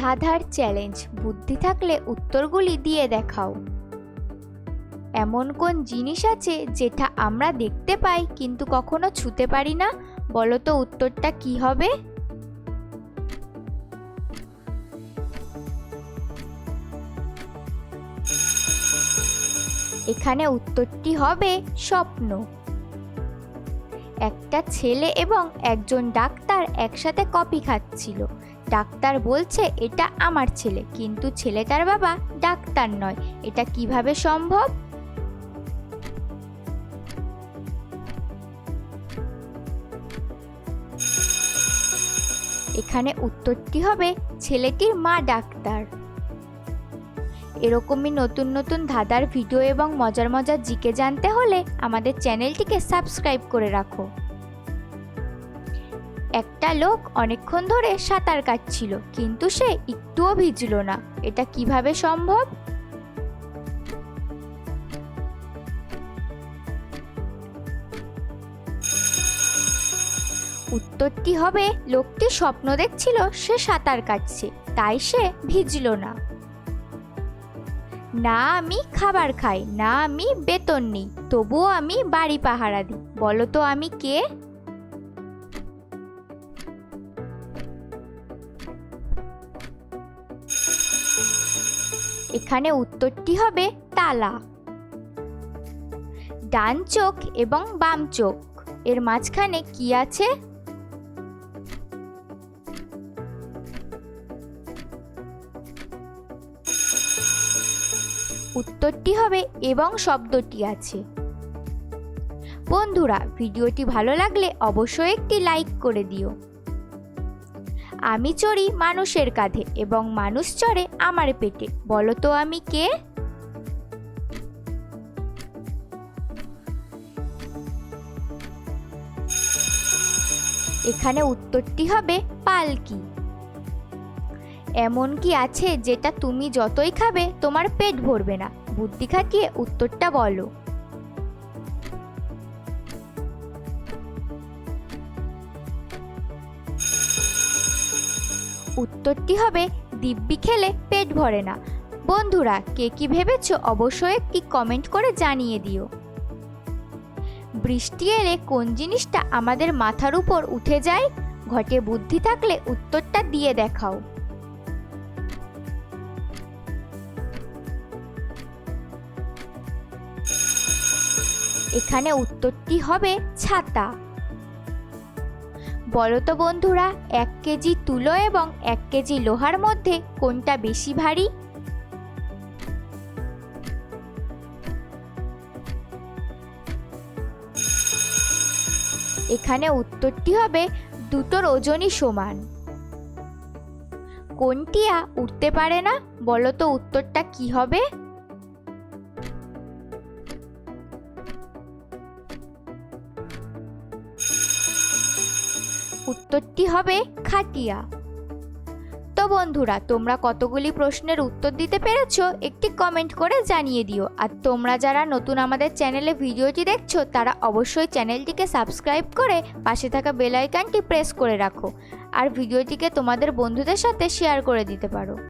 ধাঁধার চ্যালেঞ্জ, বুদ্ধি থাকলে উত্তরগুলি দিয়ে দেখাও। এমন কোন জিনিস আছে যেটা আমরা দেখতে পাই কিন্তু কখনো ছুতে পারি না? বলো তো উত্তরটা কি হবে? এখানে উত্তরটি হবে স্বপ্ন। একটা ছেলে এবং একজন ডাক্তার একসাথে কপি খাচ্ছিল। ডাক্তার বলছে, এটা আমার ছেলে, কিন্তু ছেলেটার বাবা ডাক্তার নয়। এটা কীভাবে সম্ভব? এখানে উত্তরটি হবে, ছেলেটির মা ডাক্তার। এরকমই নতুন নতুন ধাঁধার ভিডিও এবং মজার মজার জিকে জানতে হলে আমাদের চ্যানেলটিকে সাবস্ক্রাইব করে রাখো। একটা লোক অনেকক্ষণ ধরে সাঁতার কাটছিল, কিন্তু সে একটুও ভিজল না। এটা কীভাবে সম্ভব? উত্তরটি হবে, লোকটি স্বপ্ন দেখছিল সে সাঁতার কাটছে, তাই সে ভিজল না। না আমি খাবার খাই, না আমি বেতন নিই, তবুও আমি বাড়ি পাহারা দিই। বলো তো আমি কে? এখানে উত্তরটি হবে? তালা। ডান চোখ এবং বাম চোখ। এর মাঝখানে কি আছে? উত্তরটি হবে এবং শব্দটি আছে। বন্ধুরা, ভিডিওটি ভালো লাগলে অবশ্যই একটি লাইক করে দিও। আমি চড়ি মানুষের কাঁধে এবং মানুষ চড়ে আমার পেটে। বলো তো আমি কে? এখানে উত্তরটি হবে পালকি। এমন কি আছে যেটা তুমি যতই খাবে তোমার পেট ভরবে না? বুদ্ধি খাটিয়ে উত্তরটা বলো। উত্তরটি হবে, দিব্যি খেলে পেট ভরে না। বন্ধুরা, কে কি ভেবেছো অবশ্যই একটি কমেন্ট করে জানিয়ে দিও। বৃষ্টি এলে কোন জিনিসটা আমাদের মাথার উপর উঠে যায়? ঘটে বুদ্ধি থাকলে উত্তরটা দিয়ে দেখাও। এখানে উত্তরটি হবে ছাতা। বলো তো বন্ধুরা, এক কেজি তুলো এবং এক কেজি লোহার মধ্যে কোনটা বেশি ভারী? এখানে উত্তরটি হবে দুটোর ওজনই সমান। কোনটিয়া উঠতে পারে না? বলো তো উত্তরটা কি হবে? উত্তরটি হবে খাটিয়া। তো বন্ধুরা, তোমরা কতগুলি প্রশ্নের উত্তর দিতে পেরেছ একটি কমেন্ট করে জানিয়ে দিও। আর তোমরা যারা নতুন আমাদের চ্যানেলে ভিডিওটি দেখছ, তারা অবশ্যই চ্যানেলটিকে সাবস্ক্রাইব করে পাশে থাকা বেল প্রেস করে রাখো। আর ভিডিওটিকে তোমাদের বন্ধুদের সাথে শেয়ার করে দিতে পারো।